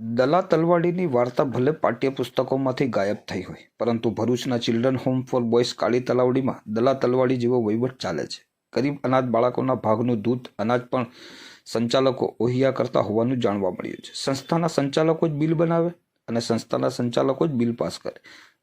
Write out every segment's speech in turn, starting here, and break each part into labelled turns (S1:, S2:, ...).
S1: દલા તલવાડીની વાર્તા ભલે પાઠ્યપુસ્તકોમાંથી ગાયબ થઈ હોય, પરંતુ ભરૂચના ચિલ્ડ્રન હોમ ફોર બોયઝ કાળી તલાવડીમાં દલા તલવાડી જેવો વહીવટ ચાલે છે. ગરીબ અનાજ બાળકોના ભાગનું દૂધ અનાજ પણ સંચાલકો ઓહિયા કરતા હોવાનું જાણવા મળ્યું છે. સંસ્થાના સંચાલકો જ બિલ બનાવે અને સંસ્થાના સંચાલકો જ બિલ પાસ કરે.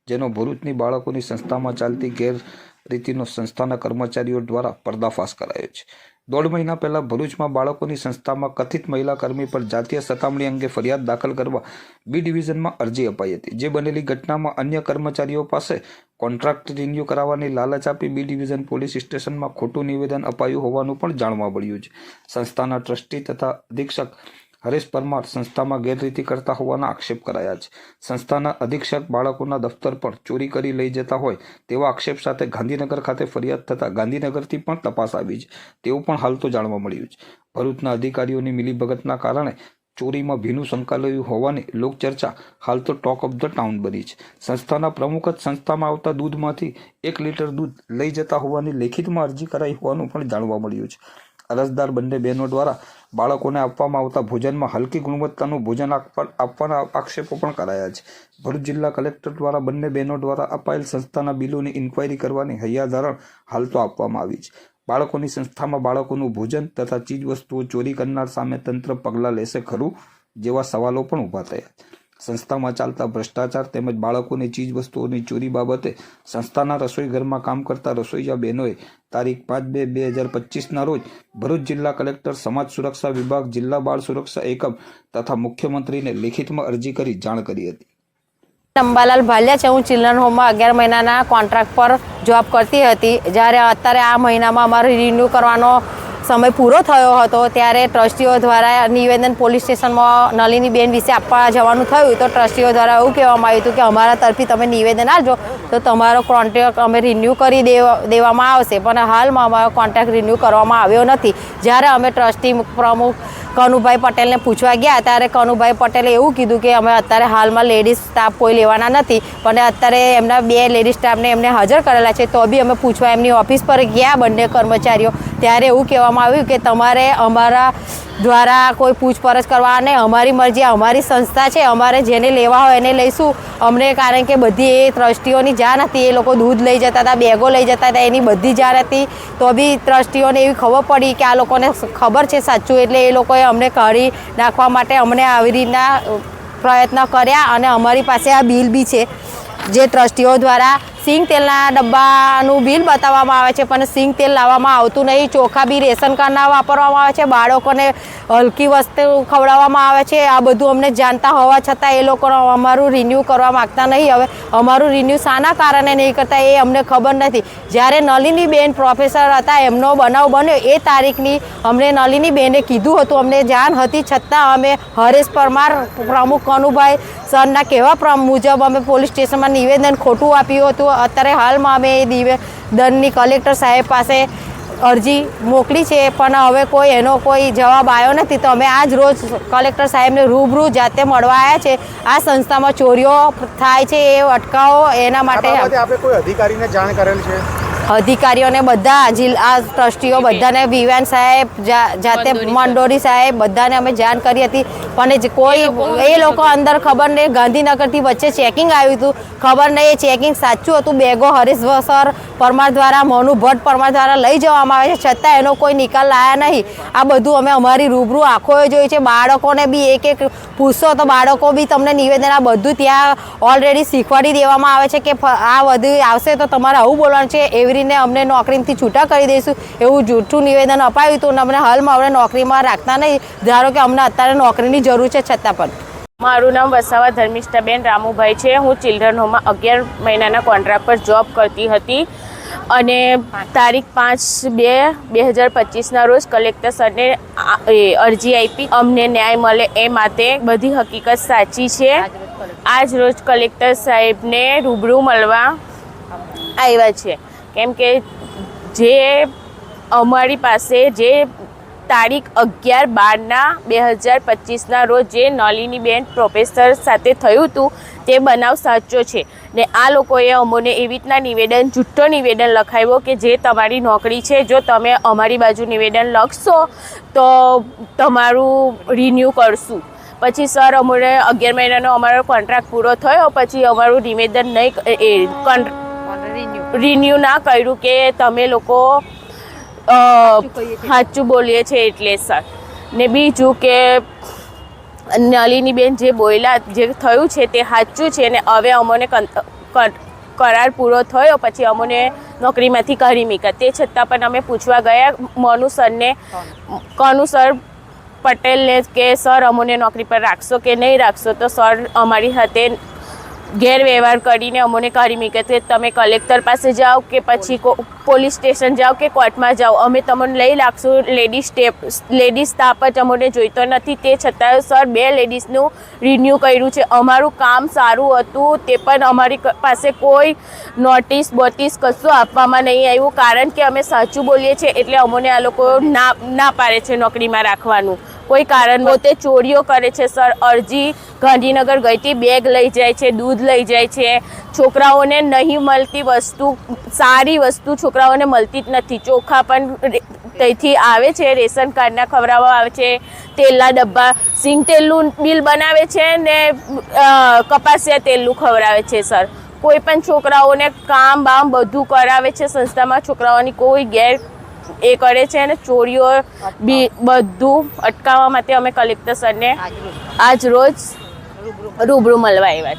S1: જેનો ભરૂચની બાળકોની સંસ્થામાં ચાલતી ગેરરીતિનો સંસ્થાના કર્મચારીઓ દ્વારા પર્દાફાશ કરાયો છે. દોઢ મહિના પહેલાં ભરૂચમાં બાળકોની સંસ્થામાં કથિત મહિલા કર્મી પર જાતીય સતામણી અંગે ફરિયાદ દાખલ કરવા બી ડિવિઝનમાં અરજી અપાઈ હતી, જે બનેલી ઘટનામાં અન્ય કર્મચારીઓ પાસે કોન્ટ્રાક્ટ રિન્યુ કરાવવાની લાલચ આપી બી ડિવિઝન પોલીસ સ્ટેશનમાં ખોટું નિવેદન અપાયું હોવાનું પણ જાણવા મળ્યું છે. સંસ્થાના ટ્રસ્ટી તથા અધિક્ષક હરેશ પરમાર સંસ્થામાં ગેરરીતિ કરતા હોવાના આક્ષેપ કરાયા છે. સંસ્થાના અધિક્ષક બાળકોના દફતર પર ચોરી કરી લઈ જતા હોય તેવા આક્ષેપ સાથે ગાંધીનગર ખાતે ફરિયાદ થતાં ગાંધીનગરથી પણ તપાસ આવી છે. તેવું પણ હાલ તો જાણવા મળ્યું છે. ભરૂચના અધિકારીઓની મિલીભગતના કારણે ચોરીમાં ભીનું સંકળાયું હોવાની લોકચર્ચા હાલ તો ટોક ઓફ ધ ટાઉન બની છે. સંસ્થાના પ્રમુખ જ સંસ્થામાં આવતા દૂધમાંથી એક લીટર દૂધ લઈ જતા હોવાની લેખિતમાં અરજી કરાઈ હોવાનું પણ જાણવા મળ્યું છે. અરજદાર બંને બહેનો દ્વારા બાળકોને આપવામાં આવતા ભોજનમાં હલકી ગુણવત્તાનું ભોજન આપવા આપવાના આક્ષેપો પણ કરાયા છે. ભરૂચ જિલ્લા કલેક્ટર દ્વારા બંને બહેનો દ્વારા અપાયેલ સંસ્થાના બિલોની ઇન્ક્વાયરી કરવાની હૈયાધારણ હાલ તો આપવામાં આવી છે. બાળકોની સંસ્થામાં બાળકોનું ભોજન તથા ચીજવસ્તુઓ ચોરી કરનાર સામે તંત્ર પગલાં લેશે ખરું, જેવા સવાલો પણ ઊભા થયા સંસ્થામાં ચાલતા ભ્રષ્ટાચાર તેમજ બાળકોની ચીજ વસ્તુઓની ચોરી બાબતે સંસ્થાના રસોઈ ઘરમાં કામ કરતા રસોઈયા બહેનોએ તારીખ પાંચ બે બે હજાર પચીસના રોજ ભરૂચ જિલ્લા કલેક્ટર સમાજ સુરક્ષા વિભાગ જિલ્લા બાળ સુરક્ષા એકમ તથા મુખ્યમંત્રીને લેખિતમાં અરજી કરી જાણ કરી હતી.
S2: અંબાલાલ ભાલિયા છે. હું ચિલ્ડ્રન હોમમાં અગિયાર મહિનાના કોન્ટ્રાક્ટ પર જોબ કરતી હતી. જ્યારે અત્યારે આ મહિનામાં અમારે રિન્યૂ કરવાનો સમય પૂરો થયો હતો ત્યારે ટ્રસ્ટીઓ દ્વારા નિવેદન પોલીસ સ્ટેશનમાં નલિનીબેન વિશે આપવા જવાનું થયું તો ટ્રસ્ટીઓ દ્વારા એવું કહેવામાં આવ્યું હતું કે અમારા તરફી તમે નિવેદન આપજો, તો તમારો કોન્ટ્રાક્ટ અમે રિન્યૂ કરી દેવા, દેવામાં આવશે. પણ હાલમાં અમારો કોન્ટ્રાક્ટ રિન્યૂ કરવામાં આવ્યો નથી. જ્યારે અમે ટ્રસ્ટી પ્રમુખ કનુભાઈ પટેલને પૂછવા ગયા ત્યારે કનુભાઈ પટેલે એવું કીધું કે અમે અત્યારે હાલમાં લેડીઝ સ્ટાફ કોઈ લેવાના નથી, પણ અત્યારે એમના બે લેડીઝ સ્ટાફને એમને હાજર કરેલા છે, તો બી અમે પૂછવા એમની ઓફિસ પર ગયા બંને કર્મચારીઓ. ત્યારે એવું કહેવામાં આવ્યું કે તમારે અમારા દ્વારા કોઈ પૂછપરછ કરવા અને અમારી મરજી અમારી સંસ્થા છે, અમારે જેને લેવા હોય એને લઈશું. અમને કારણ કે બધી એ ટ્રસ્ટીઓની જાણ હતી, એ લોકો દૂધ લઈ જતા હતા, બેગો લઈ જતા હતા, એની બધી જાણ હતી. તો બી ટ્રસ્ટીઓને એવી ખબર પડી કે આ લોકોને ખબર છે સાચું, એટલે એ લોકોએ અમને કાઢી નાખવા માટે અમને આવી રીતના પ્રયત્ન કર્યા અને અમારી પાસે આ બિલ બી છે. જે ટ્રસ્ટીઓ દ્વારા સિંગ તેલના ડબ્બાનું બિલ બતાવવામાં આવે છે, પણ સિંગ તેલ લાવવામાં આવતું નહીં. ચોખા બી રેશન કાર્ડના વાપરવામાં આવે છે, બાળકોને હલકી વસ્તુ ખવડાવવામાં આવે છે. આ બધું અમને જાણતા હોવા છતાં એ લોકો અમારું રિન્યૂ કરવા માગતા નહીં. હવે અમારું રિન્યૂ શાના કારણે નહીં કરતા એ અમને ખબર નથી. જ્યારે નલિની બેન પ્રોફેસર હતા, એમનો બનાવ બન્યો. એ તારીખની અમને નલિની બેને કીધું હતું. અમને જાણ હતી છતાં અમે હરેશ પરમાર પ્રમુખ કનુભાઈ સરના કહેવા મુજબ અમે પોલીસ સ્ટેશનમાં નિવેદન ખોટું આપ્યું હતું. અત્યારે હાલમાં અમે એ દંડની કલેક્ટર સાહેબ પાસે અરજી મોકલી છે પણ હવે કોઈ એનો કોઈ જવાબ આવ્યો નથી. તો અમે આજ રોજ કલેક્ટર સાહેબને રૂબરૂ જાતે મળવા આવ્યા છે. આ સંસ્થામાં ચોરીઓ થાય છે એ અટકાવો એના માટે
S3: આપણે કોઈ અધિકારીને જાણ કરેલ છે?
S2: અધિકારીઓને બધા જિલ્લા ટ્રસ્ટીઓ બધાને વિવાન સાહેબ જાતે મંડોરી સાહેબ. બધાને અમે જાણ કરી હતી. પણ જે કોઈ એ લોકો અંદર ખબર નહીં. ગાંધીનગરથી વચ્ચે ચેકિંગ આવ્યું હતું. ખબર નહીં એ ચેકિંગ સાચું હતું? બેગો હરીશ સર પરમાર દ્વારા મોનુ ભટ્ટ પરમાર દ્વારા લઈ જવામાં આવે છે. છતાં એનો કોઈ નિકાલ લાયા નહીં. આ બધું અમે અમારી રૂબરૂ આંખોએ જોયું છે. બાળકોને બી એક એક પૂછશો તો બાળકો બી તમને નિવેદન આ બધું ત્યાં ઓલરેડી શીખવાડી દેવામાં આવે છે કે આ બધું આવશે તો તમારે આવું બોલવાનું છે? એવી રીતે અમને નોકરીથી છૂટા કરી દઈશું. એવું જૂઠું નિવેદન અપાયું હતું અને અમને હાલમાં અમને નોકરીમાં રાખતા નહીં. ધારો કે અમને અત્યારે નોકરીની જરૂર છે, છતાં પણ.
S4: મારું નામ વસાવા ધર્મિષ્ઠાબેન રામુભાઈ છે. હું ચિલ્ડ્રન હોમમાં અગિયાર મહિનાના કોન્ટ્રાક્ટ પર જોબ કરતી હતી અને તારીખ પાંચ બે બે હજાર પચીસના રોજ કલેક્ટર સરને અરજી આપી. અમને ન્યાય મળે એ માટે બધી હકીકત સાચી છે. આજ રોજ કલેક્ટર સાહેબને રૂબરૂ મળવા આવ્યા છે. કેમ કે જે અમારી પાસે જે તારીખ અગિયાર બારના બે હજાર પચીસના રોજ જે નલિનીબેન પ્રોફેસર સાથે થયું હતું, તે બનાવ સાચો છે. ને આ લોકોએ અમોને એવી રીતના નિવેદન, જુઠ્ઠો નિવેદન લખાવ્યો કે જે તમારી નોકરી છે, જો તમે અમારી બાજુ નિવેદન લખશો, તો તમારું રિન્યૂ કરશું. પછી સર અમને અગિયાર મહિનાનો અમારો કોન્ટ્રાક્ટ પૂરો થયો, પછી અમારું નિવેદન નહીં, એ રિન્યૂ ના કર્યું કે તમે લોકો સાચું બોલીએ છીએ એટલે સર. ને બીજું કે નલિનીબેન જે બોલ્યા જે થયું છે તે સાચું છે ને હવે અમને કરાર પૂરો થયો પછી અમને નોકરીમાંથી કરી મૂક્યા. તે છતાં પણ અમે પૂછવા ગયા મનુ સરને કનુ સર પટેલને કે સર અમને નોકરી પર રાખશો કે નહીં રાખશો? તો સર અમારી સાથે ગેરવ્યવહાર કરીને અમને કાઢી મૂકે તો તમે કલેક્ટર પાસે જાઓ કે પછી પોલીસ સ્ટેશન જાઓ કે કોર્ટમાં જાઓ, અમે તમને લઈ લાગશું. લેડીઝ સ્ટેપ, લેડીઝ સ્ટાફ જ અમોને જોઈતો નથી. તે છતાં સર, બે લેડીઝનું રિન્યૂ કર્યું છે. અમારું કામ સારું હતું, તે પણ અમારી પાસે કોઈ નોટિસ બોટિસ કશું આપવામાં નહીં આવ્યું. કારણ કે અમે સાચું બોલીએ છીએ એટલે અમોને આ લોકો ના ના પાડે છે નોકરીમાં રાખવાનું. કોઈ કારણ પોતે ચોરીઓ કરે છે, સર. અરજી ગાંધીનગર ગઈ હતી બેગ લઈ જાય છે, દૂધ લઈ જાય છે. છોકરાઓને નહીં મળતી વસ્તુ, સારી વસ્તુ છોકરાઓને મળતી જ નથી. ચોખા પણ તેથી આવે છે, રેશન કાર્ડના ખવડાવવા આવે છે. તેલના ડબ્બા, સિંગ તેલનું બિલ બનાવે છે ને કપાસિયા તેલનું ખવડાવે છે, સર. કોઈ પણ છોકરાઓને કામ બામ બધું કરાવે છે, સંસ્થામાં છોકરાઓની કોઈ ગેર એ કરે છે અને ચોરીઓ બી બધું અટકાવવા માટે અમે કલેક્ટર સરને આજ રોજ રૂબરૂ મળવા આવ્યા છે.